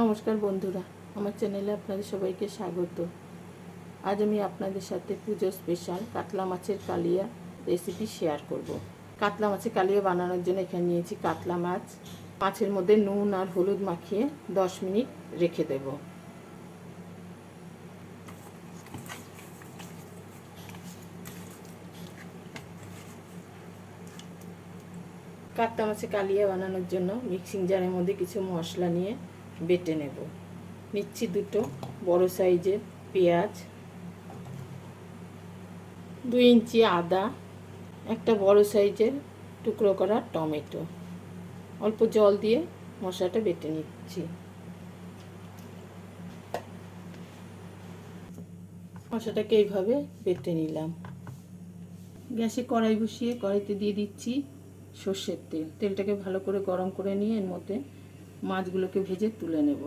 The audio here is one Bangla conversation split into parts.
নমস্কার বন্ধুরা, আমার চ্যানেলে আপনাদের সবাইকে স্বাগত। আজ আমি আপনাদের সাথে পুজো স্পেশাল কাতলা মাছের কালিয়া রেসিপি শেয়ার করব। কাতলা মাছের কালিয়া বানানোর জন্য এখানে নিয়েছি কাতলা মাছ। মাছের মধ্যে নুন আর হলুদ মাখিয়ে দশ মিনিট রেখে দেব। কাতলা মাছের কালিয়া বানানোর জন্য মিক্সিং জারের মধ্যে কিছু মশলা নিয়ে বেটে নেব। নিচ্ছি দুটো বড় সাইজের পেঁয়াজ, দুই ইঞ্চি আদা, একটা বড় সাইজের টুকরো করা টমেটো। অল্প জল দিয়ে মশলাটা বেটে নিচ্ছি। মশলাটাকে এইভাবে বেটে নিলাম। গ্যাসে কড়াই বসিয়ে কড়াইতে দিয়ে দিচ্ছি সর্ষের তেল। তেলটাকে ভালো করে গরম করে নিয়ে এর মধ্যে মাছগুলোকে ভেজে তুলে নেব।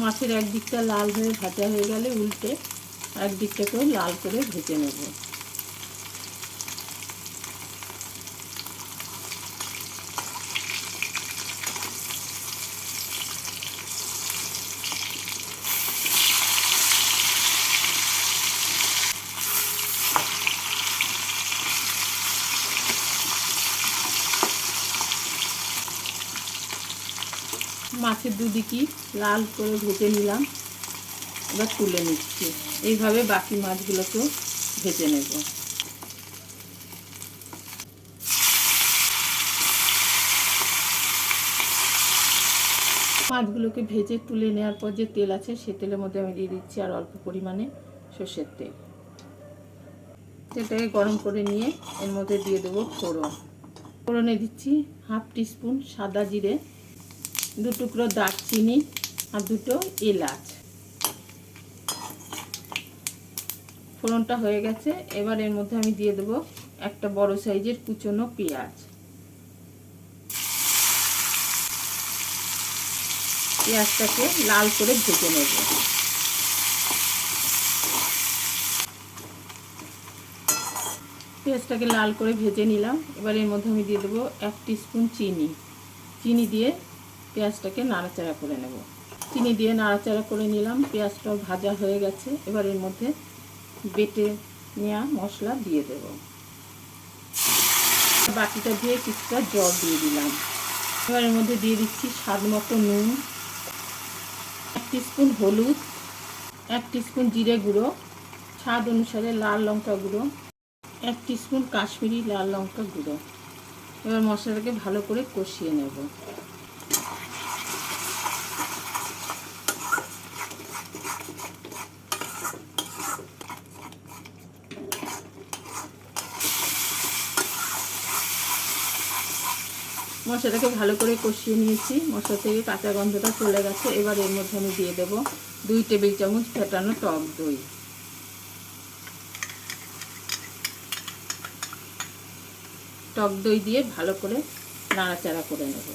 মাছের একদিকটা লাল হয়ে ভাজা হয়ে গেলে উল্টে একদিকটাকেও লাল করে ভেজে নেব। মাছের দুদিকই লাল করে ভেজে নিলাম। এবার তুলে নিচ্ছি। এইভাবে বাকি মাছগুলোকেও ভেজে নেব। মাছগুলোকে ভেজে তুলে নেওয়ার পর যে তেল আছে সে তেলের মধ্যে আমি দিয়ে দিচ্ছি আর অল্প পরিমাণে সর্ষের তেল। তেলটাকে গরম করে নিয়ে এর মধ্যে দিয়ে দেবো ফোড়ন। ফোড়নে দিচ্ছি হাফ টিস্পুন সাদা জিরে দু টুকরো দারচিনি আর দুটো এলাচ। ফোড়নটা হয়ে গেছে। এবার এর মধ্যে আমি দিয়ে দেবো একটা বড় সাইজের কুচনো পেঁয়াজ। পেঁয়াজটাকে লাল করে ভেজে নেব। পেঁয়াজটাকে লাল করে ভেজে নিলাম। এবার এর মধ্যে আমি দিয়ে দেবো এক স্পুন চিনি। চিনি দিয়ে পেঁয়াজটাকে নাড়াচাড়া করে নেব। চিনি দিয়ে নাড়াচাড়া করে নিলাম। পেঁয়াজটাও ভাজা হয়ে গেছে। এবার এর মধ্যে বেটে নেওয়া মশলা দিয়ে দেব। বাটিটা দিয়ে কিছুটা জল দিয়ে দিলাম। এবার এর মধ্যে দিয়ে দিচ্ছি স্বাদ মতো নুন। এক স্পুন হলুদ। এক স্পুন জিরে গুঁড়ো। স্বাদ অনুসারে লাল লঙ্কা গুঁড়ো। এক স্পুন কাশ্মীরি লাল লঙ্কা গুঁড়ো। এবার মশলাটাকে ভালো করে কষিয়ে নেব। মশলাটাকে ভালো করে কষিয়ে নিয়েছি। মশলা থেকে কাঁচা গন্ধটা চলে গেছে। এবার এর মধ্যে আমি দিয়ে দেবো দুই টেবিল চামচ ফেটানো টক দই। টক দই দিয়ে ভালো করে নাড়াচাড়া করে নেব।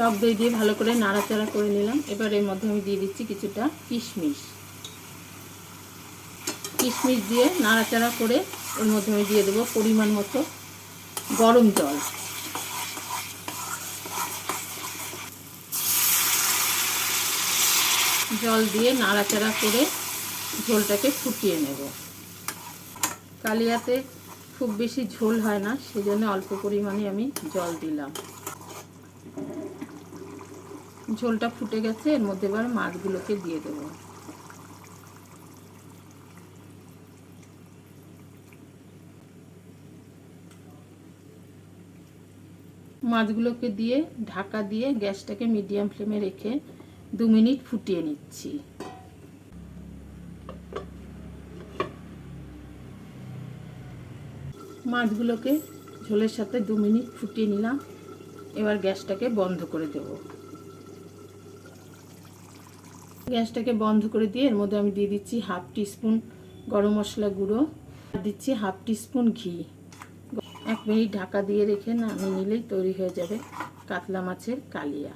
টক দই দিয়ে ভালো করে নাড়াচাড়া করে নিলাম। এবার এর মধ্যে আমি দিয়ে দিচ্ছি কিছুটা কিশমিশ। কিশমিশ দিয়ে নাড়াচাড়া করে এর মধ্যে আমি দিয়ে দেবো পরিমাণ মতো গরম জল। জল দিয়ে নাড়াচাড়া করে ঝোলটাকে ফুটিয়ে নেব। কালিয়াতে খুব বেশি ঝোল হয় না, সেজন্য অল্প পরিমাণে আমি জল দিলাম। ঝোলটা ফুটে গেছে, এর মধ্যে এবার মাছগুলোকে দিয়ে দেব। মাছগুলোকে দিয়ে ঢাকা দিয়ে গ্যাসটাকে মিডিয়াম ফ্লেমে রেখে দু মিনিট ফুটিয়ে নিচ্ছি। মাছগুলোকে ঝোলের সাথে দু মিনিট ফুটিয়ে নিলাম। এবার গ্যাসটাকে বন্ধ করে দেব। গ্যাসটাকে বন্ধ করে দিয়ে এর মধ্যে আমি দিয়ে দিচ্ছি হাফ টিস্পুন গরম মশলা গুঁড়ো। আর দিচ্ছি হাফ টিস্পুন ঘি। এক মিনিট ঢাকা দিয়ে রেখে নামিয়ে নিলেই তৈরি হয়ে যাবে কাতলা মাছের কালিয়া।